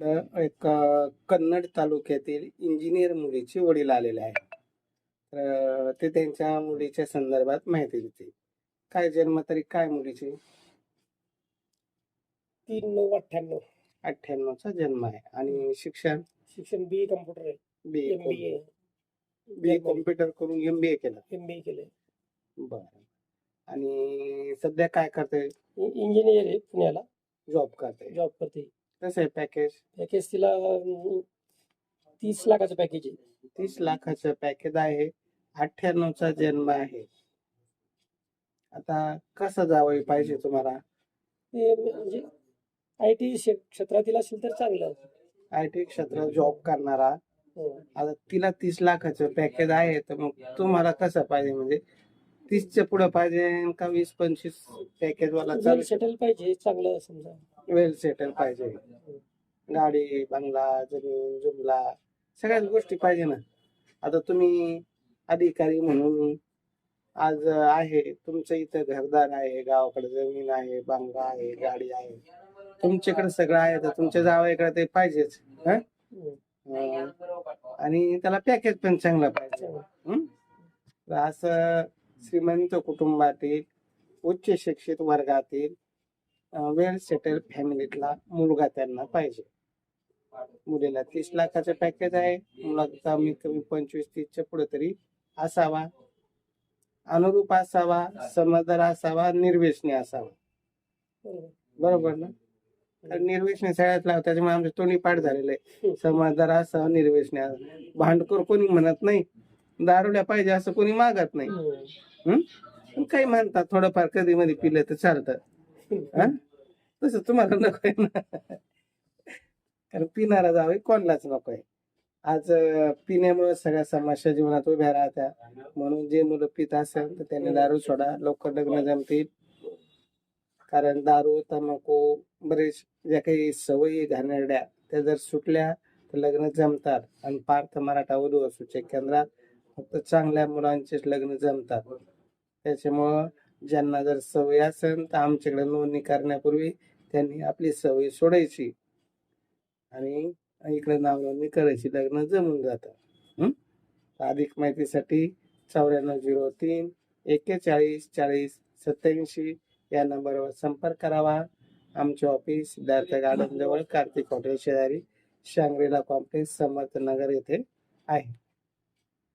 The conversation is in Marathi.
एक कन्नड तालुक्यातील इंजिनियर मुलीचे वडील आलेले आहेत. तर ते त्यांच्या मुलीच्या संदर्भात माहिती देतील. काय जन्मतारीख काय मुलीची? तीन नऊ अठ्ठ्याण्णव. अठ्ठ्याण्णवचा जन्म आहे. आणि शिक्षण? शिक्षण बी कम्प्युटर आहे. बी एम बी कॉम्प्युटर करून एम बी ए केलं. एम बी ए बरं. आणि सध्या काय करते इंजिनियर आहे पुण्याला. जॉब करते जॉब करते कसं आहे पॅकेज पॅकेज तिला अं, तीस लाखाचं पॅकेज आहे. तीस लाखाचं पॅकेज आहे. अठ्ठ्याण्णवचा जन्म आहे. आता कसं जावं पाहिजे तुम्हाला? ते म्हणजे आय टी क्षेत्रातील असेल तर चांगलं. आय टी क्षेत्रात जॉब करणारा. हं. आता तिला तीस लाखाचं पॅकेज आहे तर मग तुम्हाला कसं पाहिजे? म्हणजे तीसच्या पुढे पाहिजे का वीस पंचवीस पॅकेज वाला वेल सेटल पाहिजे चांगलं समजा. वेल सेटल पाहिजे. गाडी बंगला जमीन जुमला सगळ्याच गोष्टी पाहिजे ना. आता तुम्ही अधिकारी म्हणून आज आहे तुमचं इथं घरदार आहे गावाकडे जमीन आहे बंगला आहे गाडी आहे. तुमच्याकडे सगळं आहे तर तुमच्या जावाकडे ते पाहिजेच हं? आणि त्याला पॅकेज पण चांगलं पाहिजे. असं श्रीमंत कुटुंबातील उच्च शिक्षित वर्गातील वेल सेटल फॅमिलीतला मुलगा त्यांना पाहिजे. मुलीला तीस लाखाचं पॅकेज आहे. मुलाचा कमीत कमी पंचवीस तीसच्या पुढे तरी असावा. अनुरूप असावा समजदार असावा निर्वेशनी असावा. बरोबर. ना? तर निर्वेशनी सगळ्यात लाव त्याच्यामुळे आमचे तोंडी पाठ झालेलं आहे. समजदार असावा निर्वेशनी असावा. भांडखोर कोणी म्हणत नाही. दारुड्या पाहिजे असं कोणी मागत नाही. हम्म काही म्हणतात थोडंफार कधी मध्ये पिलं तर चालतं. हा? तसं तुम्हाला नको ना? कारण पिणारा जावं कोणालाच नको आहे. आज पिण्यामुळे सगळ्या समस्या जीवनात उभ्या राहत्या. म्हणून जे मुलं पित असेल तर त्यांनी दारू सोडा लवकर लग्न जमतील. कारण दारू तंबाखू बरेच ज्या काही सवयी घाणेरड्या त्या जर सुटल्या तर लग्न जमतात. आणि पार्थ मराठा वधू असूच्या केंद्रात फक्त चांगल्या मुलांचेच लग्न जमतात. त्याच्यामुळं ज्यांना जर सवय असेल तर आमच्याकडे नोंदणी करण्यापूर्वी त्यांनी आपली सवय सोडायची. आणि इकडे नावनोंदणी करायची. लग्न जमून जातं. अधिक माहितीसाठी चौऱ्याण्णव झिरो तीन एक्केचाळीस चाळीस सत्याऐंशी या नंबरवर संपर्क करावा. आमचे ऑफिस सिद्धार्थ गार्डन जवळ कार्तिक हॉटेल शेजारी शांग्रीला कॉम्प्लेक्स समर्थ नगर येथे आहे.